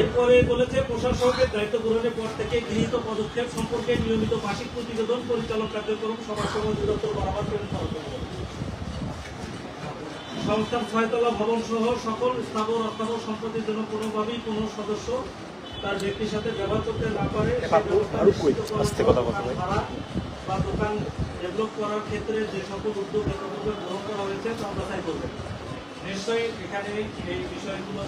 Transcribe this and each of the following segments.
এরপরে বলেছে প্রশাসকের দায়িত্ব গ্রহণের পর থেকে গৃহীত পদক্ষেপ সম্পর্কে নিয়মিত মাসিক প্রতিবেদন পরিচালন কার্যক্রম সমাজসেবা অধিদপ্তর বরাবর। সংস্থার ছয়তলা ভবন সহ সকল স্থাবর অস্থাবর সম্পত্তির জন্য কোনোভাবেই কোনো সদস্য তার ব্যক্তির সাথে ব্যবহার করতে না পারে। বা দোকান ডেভেলপ করার ক্ষেত্রে যে সকল উদ্যোগ গ্রহণ করা হয়েছে তা বাছাই করবে। নিশ্চয়ই এখানে এই বিষয়গুলো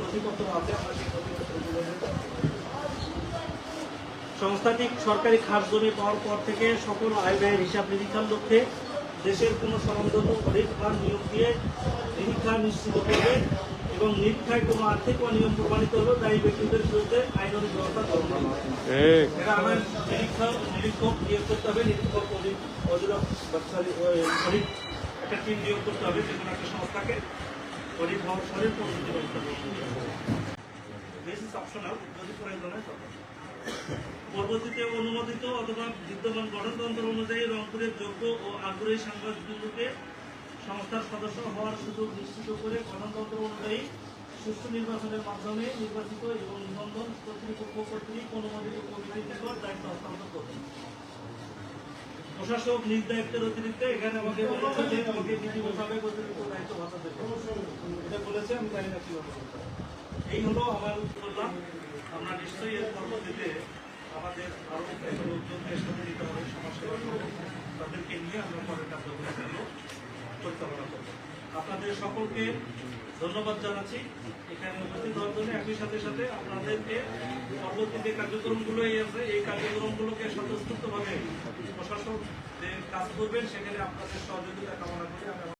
নথিপত্র আছে আমরা সেই নথিপত্রগুলো সংস্থাটি সরকারি খাস জমি পাওয়ার পর থেকে সকল আয় ব্যয়ের হিসাব নিরীক্ষার লক্ষ্যে দেশের কোনো অডিট বা নিয়োগ দিয়ে নিরীক্ষা নিশ্চিত করবে এবং নিরীক্ষায় কোনো আর্থিক বা নিয়ম প্রমাণিত হলে দায়ী ব্যক্তিদের বিরুদ্ধে আইনানুগ ব্যবস্থা গ্রহণ করা হবে। আমার নিরীক্ষা নিরীক্ষক নিয়োগ করতে হবে নিরীক্ষক সরি অডিট একটা টিম নিয়োগ করতে হবে, যে কোনো একটা সংস্থাকে। অডিট সরের পদ্ধতি ব্যবস্থা করতে হবে দিস ইজ অপশনাল পরবর্তীতে অনুমোদিত অথবা বিদ্যমান গঠনতন্ত্র অনুযায়ী রংপুরের যোগ্য ও আগ্রহী সাংবাদিকদেরকে সংস্থার সদস্য হওয়ার সুযোগ নিশ্চিত করে গঠনতন্ত্র অনুযায়ী সুষ্ঠু নির্বাচনের মাধ্যমে নির্বাচিত এবং নিবন্ধন কর্তৃপক্ষ কর্তৃক অনুমোদিত কমিটির নিকট দায়িত্ব হস্তান্তর করবেন প্রশাসক নিজ দায়িত্বের অতিরিক্ত, এখানে আমাকে বলেছে আমাকে বিধি মোতাবেক অতিরিক্ত দায়িত্ব ভাতা দেবে। এটা বলেছে, আমি জানি না কীভাবে এই হলো আমার বললাম আমরা নিশ্চয়ই এর পরবর্তীতে আমাদের আরও লোকজনকে সাথে দিতে হবে সমাজসেবা তাদেরকে নিয়ে আমরা পরের কার্যক্রমগুলো পরিচালনা করব। আপনাদের সকলকে ধন্যবাদ জানাচ্ছি। এখানে একই সাথে সাথে আপনাদেরকে পরবর্তী যে কার্যক্রমগুলো আছে, এই কার্যক্রমগুলোকে স্বতঃস্ফূর্তভাবে প্রশাসক যে কাজ করবেন, সেখানে আপনাদের সহযোগিতা কামনা করি।